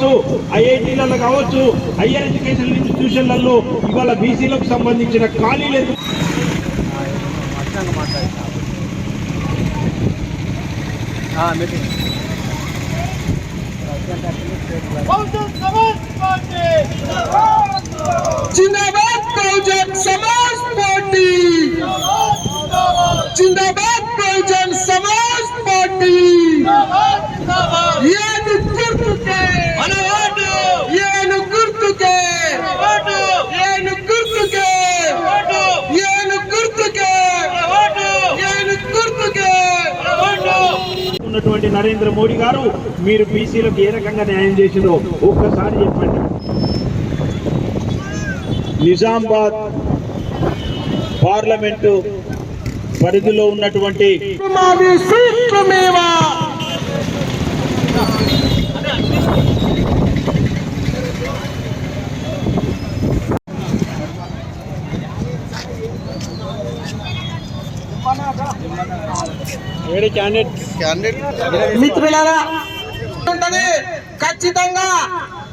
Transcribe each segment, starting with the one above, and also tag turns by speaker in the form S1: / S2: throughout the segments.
S1: కావచ్చు ఐఐటీలలో కావచ్చు higher education ఇన్స్టిట్యూషన్లలో ఇవాళ బీసీలకు సంబంధించిన
S2: ఖాళీ ఖాళీలు జిందాబాద్ సమాజ్ పార్టీ. జిందాబాద్
S1: ఉన్నటువంటి నరేంద్ర మోడీ గారు మీరు బీసీలకు ఏ రకంగా న్యాయం చేసిందో ఒక్కసారి చెప్పండి. నిజామాబాద్ పార్లమెంటు పరిధిలో ఉన్నటువంటి
S2: మిత్రులారా ఖచ్చితంగా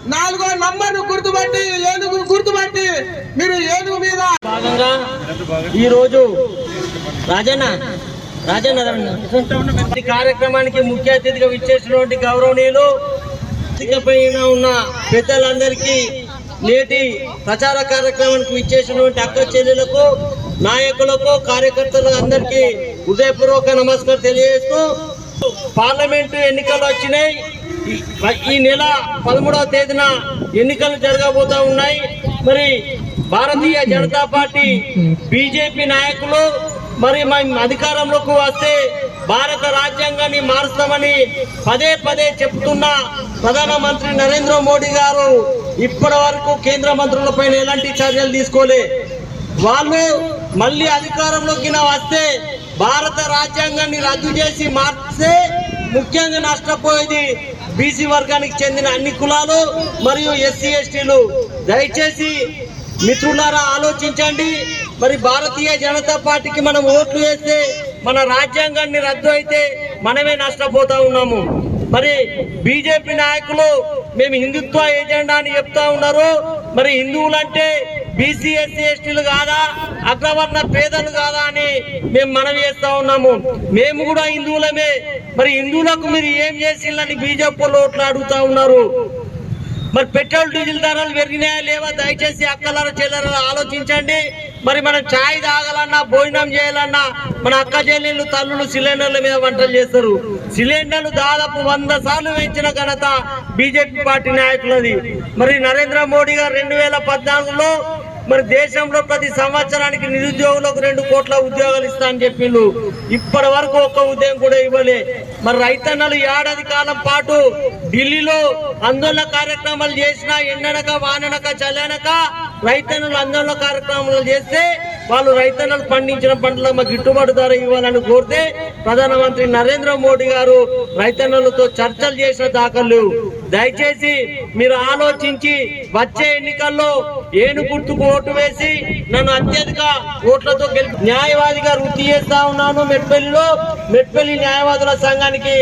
S2: నాలుగో నంబర్ను గుర్తుపట్టి ఏనుగు గుర్తుపట్టి మీరు ఏనుగు మీద.
S3: భాగంగా ఈరోజు రాజన్న రాజన్న కార్యక్రమానికి ముఖ్య అతిథిగా విచ్చేసినటువంటి గౌరవనీయులు పైన ఉన్న పెద్దలందరికీ నేటి ప్రచార కార్యక్రమానికి విచ్చేసినటువంటి అక్క చెల్లెలకు నాయకులకు కార్యకర్తలకు అందరికీ హృదయపూర్వక నమస్కారం తెలియజేస్తూ పార్లమెంటు ఎన్నికలు వచ్చినాయి. ఈ- నెల పదమూడవ తేదీన ఎన్నికలు జరగబోతా ఉన్నాయి. మరి భారతీయ జనతా పార్టీ బీజేపీ నాయకులు మరి మేము అధికారంలోకి వస్తే భారత రాజ్యాంగాన్ని మారుస్తామని పదే పదే చెప్తున్న ప్రధానమంత్రి నరేంద్ర మోడీ గారు ఇప్పటి వరకు కేంద్ర మంత్రులపైన ఎలాంటి చర్యలు తీసుకోలే. వాళ్ళు మళ్ళీ అధికారంలోకి నా వస్తే భారత రాజ్యాంగాన్ని రద్దు చేసి మార్చే ముఖ్యంగా నష్టపోయేది బీసీ వర్గానికి చెందిన అన్ని కులాలు మరియు ఎస్సీ ఎస్టీలు. దయచేసి మిత్రులారా ఆలోచించండి. మరి భారతీయ జనతా పార్టీకి మనం ఓట్లు వేస్తే మన రాజ్యాంగాన్ని రద్దు అయితే మనమే నష్టపోతా ఉన్నాము. మరి బీజేపీ నాయకులు మేము హిందుత్వ ఏజెండా అని చెప్తా ఉన్నారు. మరి హిందువులంటే బీసీ ఎస్సీ ఎస్టీలు కాదా? అగ్రవర్ణ పేదలు కాదా అని మేము మనవి చేస్తా ఉన్నాము. మేము కూడా హిందువులమే. మరి హిందువులకు మీరు ఏం చేసిందని బీజేపీ ఓట్లు అడుగుతా ఉన్నారు? మరి పెట్రోల్ డీజిల్ ధరలు పెరిగినాయా లేవా? దయచేసి అక్కలారా చెల్లెలను ఆలోచించండి. మరి మనం ఛాయ్ తాగాలన్నా భోజనం చేయాలన్నా మన అక్క చెల్లెళ్ళు తల్లులు సిలిండర్ల మీద వంటలు చేస్తారు. సిలిండర్లు దాదాపు వంద సార్లు పెంచిన ఘనత బీజేపీ పార్టీ నాయకులది. మరి నరేంద్ర మోడీ గారు రెండు వేల పద్నాలుగులో మరి దేశంలో ప్రతి సంవత్సరానికి నిరుద్యోగులకు రెండు కోట్ల ఉద్యోగాలు ఇస్తా అని చెప్పిండు ఇప్పటి వరకు ఒక్క ఉద్యోగం కూడా ఇవ్వలే. మరి రైతన్నలు ఏడాది కాలం పాటు ఢిల్లీలో ఆందోళన కార్యక్రమాలు చేసినా ఎండనక వాననక చల్లనక రైతన్నలు ఆందోళన కార్యక్రమాలు చేస్తే వాళ్ళు రైతన్నలు పండించిన పంటలకు మాకు గిట్టుబాటు ధర ఇవ్వాలని కోరితే ప్రధానమంత్రి నరేంద్ర మోడీ గారు రైతన్నలతో చర్చలు చేసిన దాఖలు దయచేసి మీరు ఆలోచించి వచ్చే ఎన్నికల్లో ఏను గుర్తుకు ఓటు వేసి నన్ను అత్యధిక ఓట్లతో గెలిపి న్యాయవాదిగా వృత్తి చేస్తా ఉన్నాను మెట్పల్లిలో. మెట్పల్లి న్యాయవాదుల సంఘానికి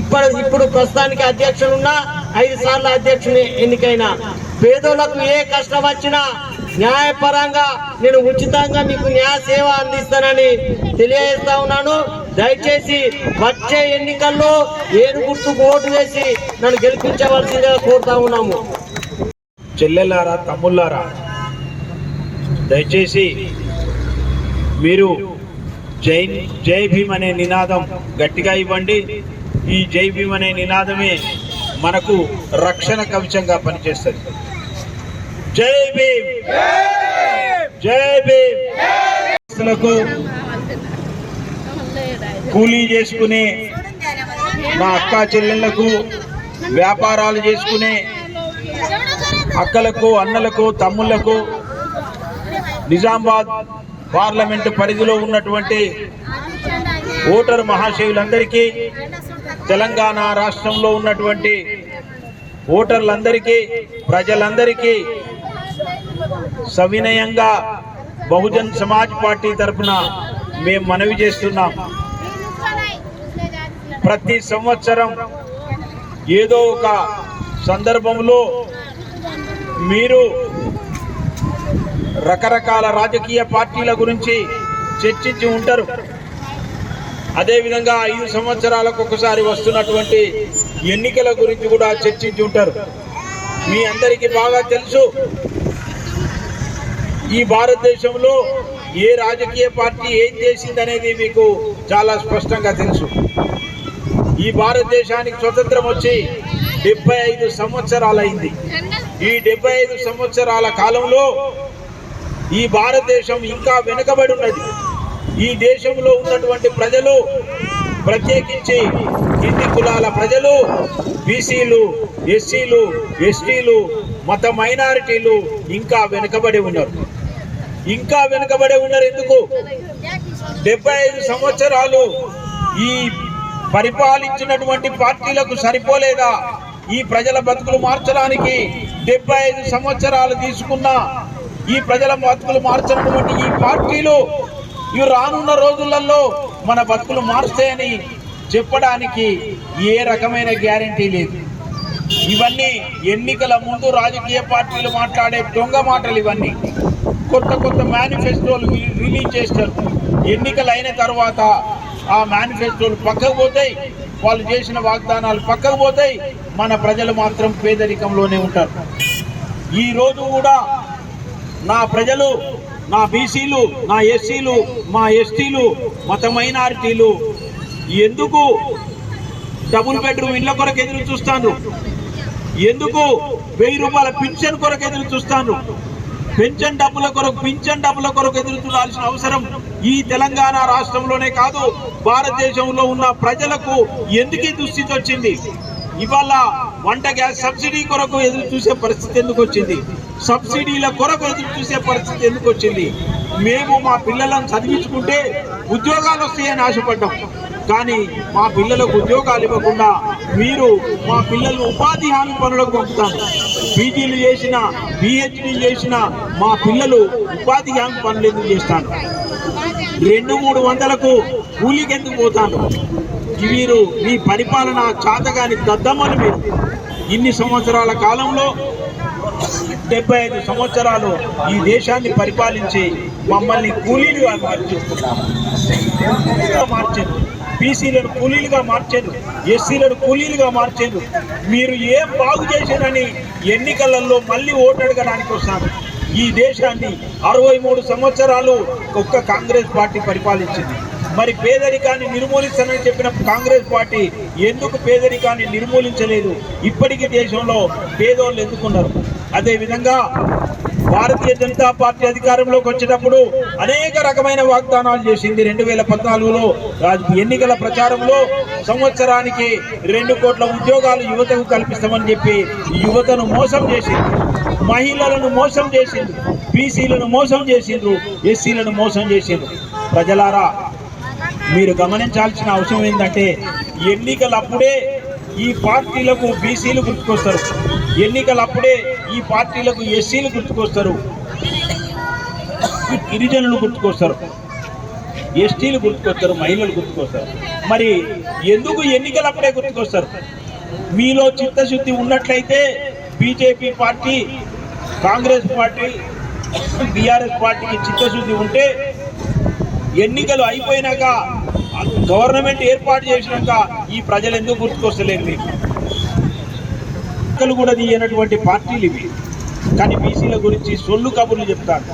S3: ఇప్పటి ఇప్పుడు ప్రస్తుతానికి అధ్యక్షులున్నా ఐదు సార్లు అధ్యక్షుని ఎన్నికైన పేదోళ్ళకు ఏ కష్టం వచ్చినా న్యాయపరంగా నేను ఉచితంగా మీకు న్యాయ సేవ అందిస్తానని తెలియజేస్తా ఉన్నాను. దయచేసి వచ్చే ఎన్నికల్లో ఏను గుర్తుకు ఓటు వేసి నన్ను గెలిపించవలసిందిగా కోరుతా ఉన్నాము.
S1: చెల్లెలారా తమ్ముళ్ళారా దయచేసి మీరు జై జై భీమ్ అనే నినాదం గట్టిగా ఇవ్వండి. ఈ జై భీమ్ అనే నినాదమే మనకు రక్షణ కవచంగా పనిచేస్తుంది. జై భీమ్! జై భీమ్! కూలీ చేసుకునే మా అక్క చెల్లెళ్ళకు వ్యాపారాలు చేసుకునే అక్కలకు అన్నలకు తమ్ముళ్ళకు నిజామాబాద్ పార్లమెంటు పరిధిలో ఉన్నటువంటి ఓటరు మహాశయులందరికీ తెలంగాణ రాష్ట్రంలో ఉన్నటువంటి ఓటర్లందరికీ ప్రజలందరికీ సవినయంగా బహుజన్ సమాజ్ పార్టీ తరఫున మేము మనవి చేస్తున్నాం. ప్రతి సంవత్సరం ఏదో ఒక సందర్భంలో మీరు రకరకాల రాజకీయ పార్టీల గురించి చర్చించి ఉంటారు. అదేవిధంగా ఐదు సంవత్సరాలకు ఒకసారి వస్తున్నటువంటి ఎన్నికల గురించి కూడా చర్చించి ఉంటారు. మీ అందరికీ బాగా తెలుసు ఈ భారతదేశంలో ఏ రాజకీయ పార్టీ ఏం చేసిందనేది మీకు చాలా స్పష్టంగా తెలుసు. ఈ భారతదేశానికి స్వతంత్రం వచ్చి డెబ్బై ఐదు సంవత్సరాలైంది. ఈ డెబ్బై ఐదు సంవత్సరాల కాలంలో ఈ భారతదేశం ఇంకా వెనుకబడి ఉన్నది. ఈ దేశంలో ఉన్నటువంటి ప్రజలు ప్రత్యేకించి కింది కులాల ప్రజలు బీసీలు ఎస్సీలు ఎస్టీలు మత మైనారిటీలు ఇంకా వెనుకబడి ఉన్నారు. ఇంకా వెనుకబడి ఉన్నారు ఎందుకు? డెబ్బై ఐదు సంవత్సరాలు ఈ పరిపాలించినటువంటి పార్టీలకు సరిపోలేదా? ఈ ప్రజల బతుకులు మార్చడానికి డెబ్బై ఐదు సంవత్సరాలు తీసుకున్న ఈ ప్రజల బతుకులు మార్చినటువంటి ఈ పార్టీలు ఇవి రానున్న రోజులలో మన బతుకులు మారుస్తాయని చెప్పడానికి ఏ రకమైన గ్యారంటీ లేదు. ఇవన్నీ ఎన్నికల ముందు రాజకీయ పార్టీలు మాట్లాడే దొంగ మాటలు ఇవన్నీ. కొత్త కొత్త మేనిఫెస్టోలు రిలీజ్ చేస్తారు. ఎన్నికలు అయిన తర్వాత ఆ మేనిఫెస్టోలు పక్కకు పోతాయి. వాళ్ళు చేసిన వాగ్దానాలు పక్కకు పోతాయి. మన ప్రజలు మాత్రం పేదరికంలోనే ఉంటారు. ఈ రోజు కూడా నా ప్రజలు నా బీసీలు నా ఎస్సీలు మా ఎస్టీలు మత మైనారిటీలు ఎందుకు డబుల్ బెడ్రూమ్ ఇళ్ళ కొరకు ఎదురు చూస్తాను ఎందుకు వెయ్యి రూపాయల పింఛన్ కొరకు ఎదురు చూస్తాను పెన్షన్ డబ్బుల కొరకు పింఛన్ డబ్బుల కొరకు ఎదురు చూడాల్సిన అవసరం ఈ తెలంగాణ రాష్ట్రంలోనే కాదు భారతదేశంలో ఉన్న ప్రజలకు ఎందుకు దుస్థితి వచ్చింది? ఇవాళ వంట గ్యాస్ సబ్సిడీ కొరకు ఎదురు చూసే పరిస్థితి ఎందుకు వచ్చింది? సబ్సిడీల కొరకు ఎదురు చూసే పరిస్థితి ఎందుకు వచ్చింది? మేము మా పిల్లలను చదివించుకుంటే ఉద్యోగాలు వస్తాయని ఆశపడ్డాం. కానీ మా పిల్లలకు ఉద్యోగాలు ఇవ్వకుండా మీరు మా పిల్లలను ఉపాధి హామీ పనులకు పంపుతారు. పీజీలు చేసిన పిహెచ్డీ చేసిన మా పిల్లలు ఉపాధి హామీ పనులు ఎందుకు చేస్తాను రెండు మూడు వందలకు కూలికి ఎందుకు పోతాను మీరు మీ పరిపాలన చాతగాని దద్దమని మీరు. ఇన్ని సంవత్సరాల కాలంలో డెబ్బై ఐదు సంవత్సరాలు ఈ దేశాన్ని పరిపాలించి మమ్మల్ని కూలీలుగా మార్చేస్తున్నారు. మార్చింది బీసీలను కూలీలుగా మార్చారు ఎస్సీలను కూలీలుగా మార్చారు మీరు ఏం బాగు చేశారని ఎన్నికలలో మళ్ళీ ఓటు అడగడానికి వస్తారు. ఈ దేశాన్ని అరవై మూడు సంవత్సరాలు ఒక్క కాంగ్రెస్ పార్టీ పరిపాలించింది. మరి పేదరికాన్ని నిర్మూలిస్తానని చెప్పిన కాంగ్రెస్ పార్టీ ఎందుకు పేదరికాన్ని నిర్మూలించలేదు? ఇప్పటికీ దేశంలో పేదోళ్ళు ఎందుకున్నారు? అదేవిధంగా భారతీయ జనతా పార్టీ అధికారంలోకి వచ్చేటప్పుడు అనేక రకమైన వాగ్దానాలు చేసింది. రెండు వేల పద్నాలుగులో ఎన్నికల ప్రచారంలో సంవత్సరానికి రెండు కోట్ల ఉద్యోగాలు యువతకు కల్పిస్తామని చెప్పి యువతను మోసం చేసింది. మహిళలను మోసం చేసింది. బీసీలను మోసం చేసిండ్రు. ఎస్సీలను మోసం చేసిండ్రు. ప్రజలారా మీరు గమనించాల్సిన అవసరం ఏంటంటే ఎన్నికలప్పుడే ఈ పార్టీలకు బీసీలు గుర్తుకొస్తారు. ఎన్నికలప్పుడే ఈ పార్టీలకు ఎస్సీలు గుర్తుకొస్తారు. గిరిజనులు గుర్తుకొస్తారు. ఎస్టీలు గుర్తుకొస్తారు మహిళలు గుర్తుకొస్తారు. మరి ఎందుకు ఎన్నికలప్పుడే గుర్తుకొస్తారు? మీలో చిత్తశుద్ధి ఉన్నట్లయితే BJP party Congress party BRS పార్టీకి చిత్తశుద్ధి ఉంటే ఎన్నికలు అయిపోయినాక గవర్నమెంట్ ఏర్పాటు చేసినాక ఈ ప్రజలు ఎందుకు గుర్తుకొస్తలేదు మీకు? ఎన్నికలు కూడా తీయనటువంటి పార్టీలు ఇవి. కానీ బీసీల గురించి సొల్లు కబుర్లు చెప్తారు.